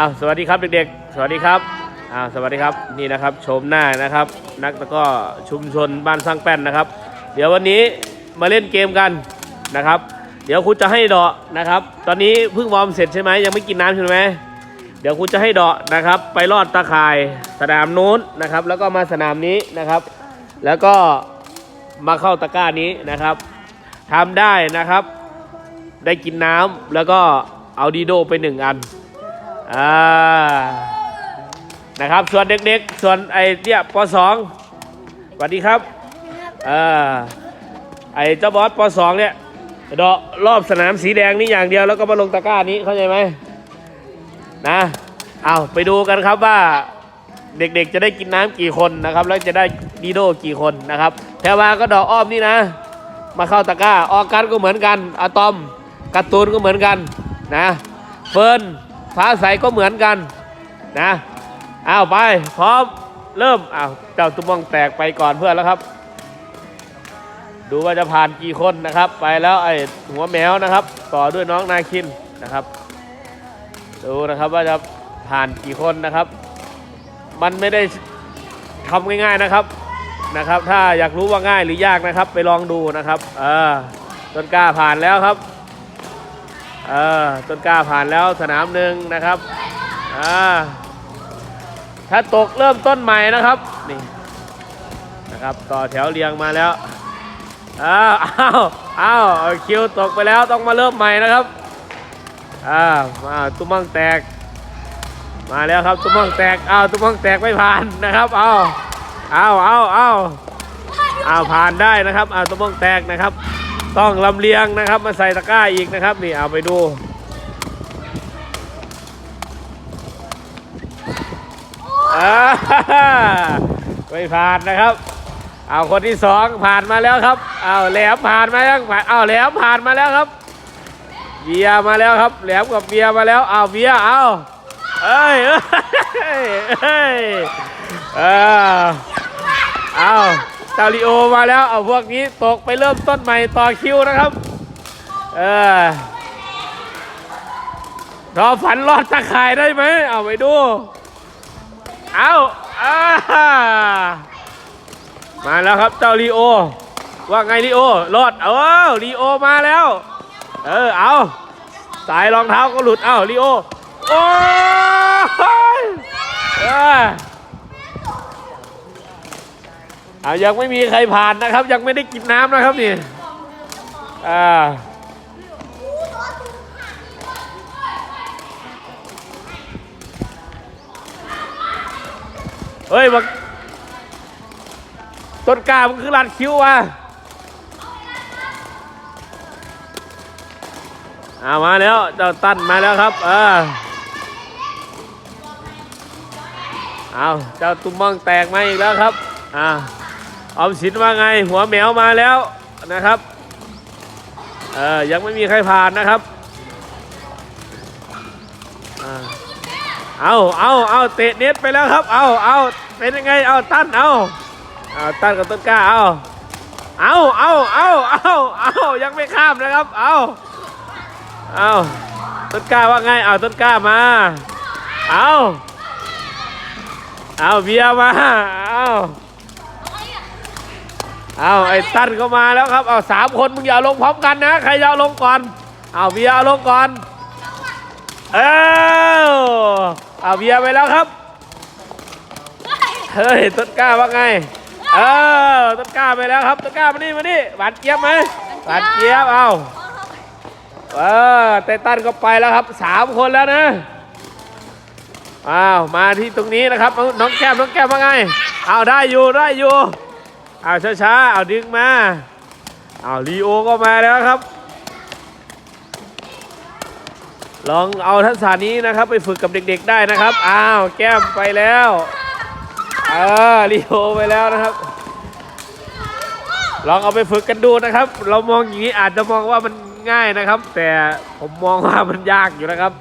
อ้าวสวัสดีครับเด็กๆ สวัสดีครับอ้าวสวัสดีครับนี่นะครับชมหน้านะครับ นักตะก้อชุมชนบ้านสร้างแป้นนะครับ เดี๋ยววันนี้มาเล่นเกมกันนะครับ เดี๋ยวครูจะให้เดาะนะครับ ตอนนี้เพิ่งวอร์มเสร็จใช่ไหมยังไม่กินน้ำใช่ไหมเดี๋ยวครูจะให้เดาะนะครับ ไปลอดตาข่ายสนามนู้นนะครับ แล้วก็มาสนามนี้นะครับ แล้วก็มาเข้าตะกร้านี้นะครับทำได้นะครับ ได้กินน้ำแล้วก็เอาดีโดไปหนึ่งอัน อ่านะครับ ส่วนเด็กๆ ส่วนไอ้เนี่ยปสองสวัสดีครับอ่าไอ้เจ้าบอสปสองเนี่ยเดาะรอบสนามสีแดงนี่อย่างเดียวแล้วก็มาลงตะกร้านี้เข้าใจไหมนะเอาไปดูกันครับว่าเด็กๆจะได้กินน้ำกี่คนนะครับ แล้วจะได้ดีโดกี่คนนะครับแพรวาก็ดอกอ้อมนี่นะ มาเข้าตะกร้าออกัสก็เหมือนกันอะตอมการ์ตูนก็เหมือนกันนะเฟิร์น ฟ้าใสก็เหมือนกันนะอ้าวไปพร้อมเริ่มอ้าวเจ้าตุ้มมองแตกไปก่อนเพื่อนแล้วครับ ดูว่าจะผ่านกี่คนนะครับ ไปแล้วไอ้หัวแมวนะครับ ต่อด้วยน้องนาคินนะครับ ดูนะครับว่าจะผ่านกี่คนนะครับ มันไม่ได้ทำง่ายๆนะครับนะครับ ถ้าอยากรู้ว่าง่ายหรือยากนะครับ ไปลองดูนะครับเออต้นกล้าผ่านแล้วครับ เออต้นกล้าผ่านแล้วสนามหนึ่งนะครับอ่าถ้าตกเริ่มต้นใหม่นะครับนี่นะครับต่อแถวเรียงมาแล้วอ้าวอ้าวอ้าวคิวตกไปแล้วต้องมาเริ่มใหม่นะครับอ่าวมาตุ้มมังแตก มาแล้วครับตุ้มมังแตกอ้าวตุ้มมังแตกไม่ผ่านนะครับเอาเอาเอาเอาเอาผ่านได้นะครับเอาตัวม่งแตกนะครับ ต้องลำเลียงนะครับมาใส่ตะกร้าอีกนะครับ นี่เอาไปดูอ่าไม่ผ่านนะครับ เอาคนที่สองผ่านมาแล้วครับ เอาแหลมผ่านมายังผ่านเอาแหลมผ่านมาแล้วครับเบียร์มาแล้วครับ แหลมกับเบียร์มาแล้วเอาเบียร์เอาเอ้ยเอ้ยเอ้ยเออเอา เตาลิโอมาแล้วเอาพวกนี้ตกไปเริ่มต้นใหม่ต่อคิวนะครับ เออรอฝันรอดตะข่ายได้ไหมเอาไปดู เอาอามาแล้วครับเจ้าลีโอ ว่าไงลีโอ รอด เอาลีโอมาแล้ว เออ เอา สายรองเท้าก็หลุด เอาลีโอ โอ้ยเออ อ่ายังไม่มีใครผ่านนะครับ ยังไม่ได้กินน้ำนะครับนี่อ่าเฮ้ยบักต้นกล้ามันคือรัดคิ้วว่ะอามาแล้วเจ้าตั้นมาแล้วครับเออเอาเจ้าตุ้มมองแตกมาอีกแล้วครับอ่า ออมสินว่าไง หัวแมวมาแล้วนะครับเออยังไม่มีใครผ่านนะครับ เอาเอาเอาเตะเน็ตไปแล้วครับ เอาเอาเป็นยังไง เอาตั้นเอาเอาตั้นกับต้นกล้า เอาเอาเอาเอาเอาเอายังไม่ข้ามนะครับ เอาเอาต้นกล้าว่าไง เอาต้นกล้ามา เอาเอาเบียมา เอา เอาไอ้ตั้นก็มาแล้วครับเอาสามคนมึงอย่าลงพร้อมกันนะ ใครจะลงก่อนเอาเบียร์ลงก่อนเออเอาเบียร์ไปแล้วครับเฮ้ยต้นกล้าว่าไงเออต้นกล้าไปแล้วครับต้นกล้ามานี่มานี่หวานเจี๊ยบไหมหวานเจี๊ยบเอาเออไตตันก็ไปแล้วครับสามคนแล้วนะอ้าวมาที่ตรงนี้นะครับน้องน้องแก้มน้องแก้มว่าไงเอาได้อยู่ได้อยู่ เอาช้าๆ เอาดึงมา เอาลีโอก็มาแล้วครับ ลองเอาทักษะนี้นะครับไปฝึกกับเด็กๆได้นะครับ อ้าวแก้มไปแล้วเออลีโอไปแล้วนะครับ ลองเอาไปฝึกกันดูนะครับ เรามองอย่างนี้อาจจะมองว่ามันง่ายนะครับ แต่ผมมองว่ามันยากอยู่นะครับ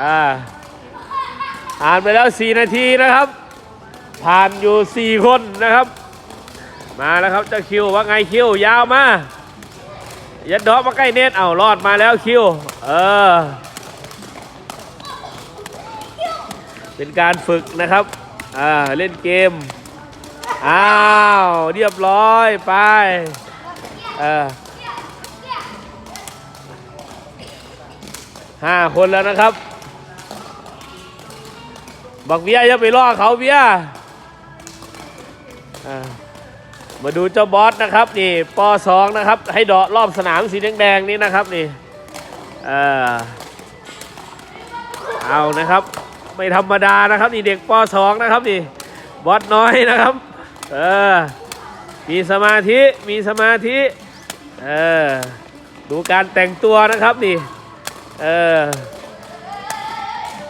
อ่าผ่านไปแล้ว 4 นาทีนะครับ ผ่านอยู่ 4 คนนะครับ มาแล้วครับเจ้าคิวว่าไงคิวยาวมายัดดอกมาใกล้เน็ตเอารอดมาแล้วคิวเออเป็นการฝึกนะครับอ่าเล่นเกมอ้าวเรียบร้อยไปเออห้าคนแล้วนะครับ บักเบียย่าไปล่อเขาเบียอ่า มาดูเจ้าบอสนะครับนี่ปสองนะครับ ให้เดาะรอบสนามสีแดงๆนี้นะครับนี่เออเอานะครับ ไม่ธรรมดานะครับนี่เด็กปสองนะครับนี่บอสน้อยนะครับเออมีสมาธิมีสมาธิเออดูการแต่งตัวนะครับนี่เออ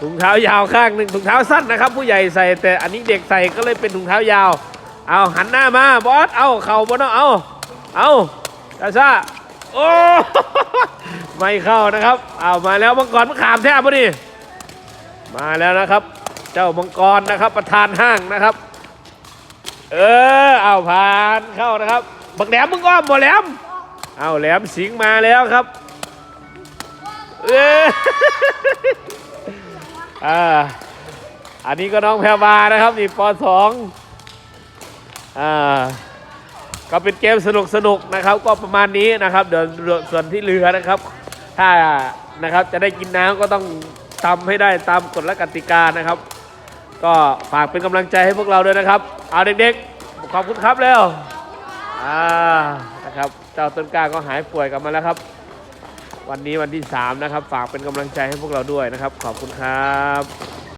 ถุงเท้ายาวข้างหนึ่งถุงเท้าสั้นนะครับ ผู้ใหญ่ใส่แต่อันนี้เด็กใส่ก็เลยเป็นถุงเท้ายาว เอาหันหน้ามาบอสเอาเข่าบนเอาเอาซาซาโอ้ไม่เข้านะครับเอามาแล้วมังกรมะขามแทบพอดีมาแล้วนะครับ เจ้ามังกรนะครับ ประธานห้างนะครับ เออเอาผ่านเข้านะครับบักแหลมมึงอ้อมบ่แหลมเอาแหลมสิงมาแล้วครับเอออ่าอันนี้ก็น้องแพรวานะครับนี่ปสอง อ่าก็เป็นเกมสนุกสนุกๆนะครับ ก็ประมาณนี้นะครับเดี๋ยวส่วนที่เหลือนะครับ ถ้านะครับจะได้กินน้ำก็ต้องทำให้ได้ตามกฎและกติกานะครับ ก็ฝากเป็นกำลังใจให้พวกเราด้วยนะครับ เอาเด็กๆ ขอบคุณครับเร็วอ่านะครับเจ้าต้นกล้าก็หายป่วยกลับมาแล้วครับ วันนี้วันที่ 3 นะครับ ฝากเป็นกำลังใจให้พวกเราด้วยนะครับ ขอบคุณครับ